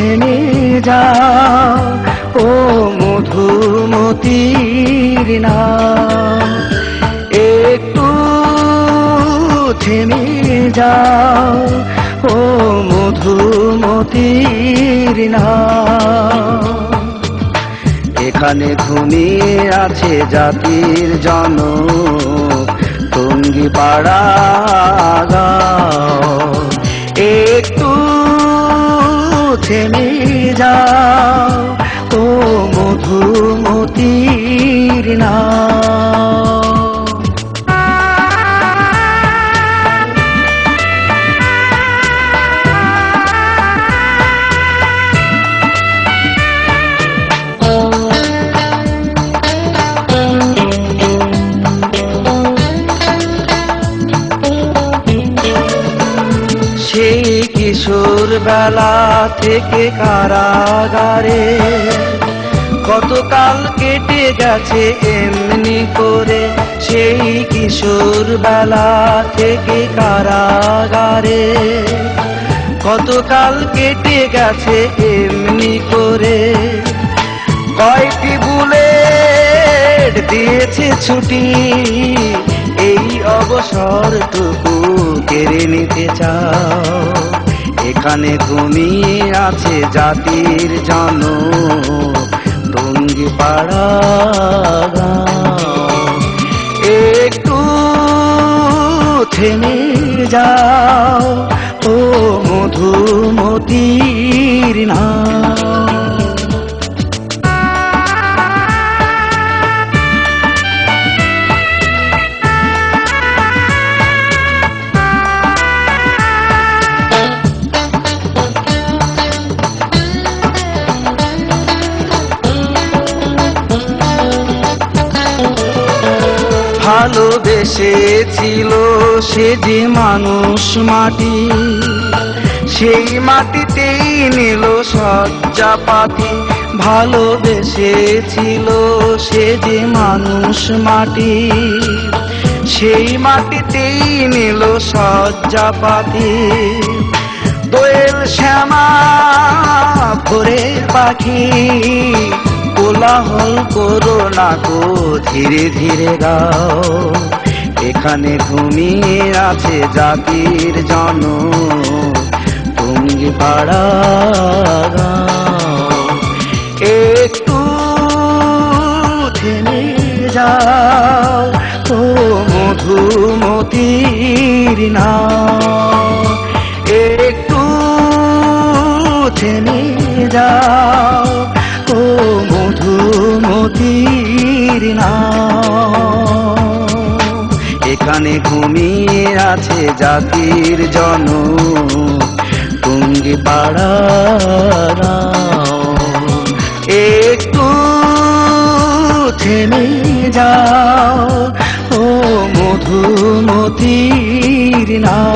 থেমে যা ও মধুমতির নাম। একটু থেমে যা ও মধুমতির নাম। এখানে ঘুমিয়ে আছে জাতির জন টঙ্গি পাড়া থেমে যাও ও মধুমতির নাম। কিশোর বেলা থেকে কারাগারে কতকাল কেটে গেছে এমনি করে, সেই কিশোর বেলা থেকে কারাগারে কতকাল কেটে গেছে এমনি করে। কয়টি বুলেট দিয়েছে ছুটি, এই অবসরটুকু কেড়ে নিতে চাও। এখানে ঘুমিয়ে আছে জাতির জন টঙ্গি একটু থেমে যাও ও মধুমতির নাম। ভালোবেসেছিল সে যে মানুষ মাটি, সেই মাটিতেই নিল সজ্জাপাতি ভালোবেসেছিল সে যে মানুষ মাটি, সেই মাটিতেই নিল সজ্জাপাতি দোয়েল শ্যামা, ভোরের পাখি, কোলাহল করো না গো, ধীরে ধীরে গাও। এখানে ঘুমিয়ে আছে জাতির জন টঙ্গি পাড়া একটু থেমে যাও ও মধুমতির নাম। একটু থেমে যাও ও মধুমতির নাম। এখানে ঘুমিয়ে আছে জাতির জন টুঙ্গি পাড়া একটু থেমে যাও ও মধুমতির নাম।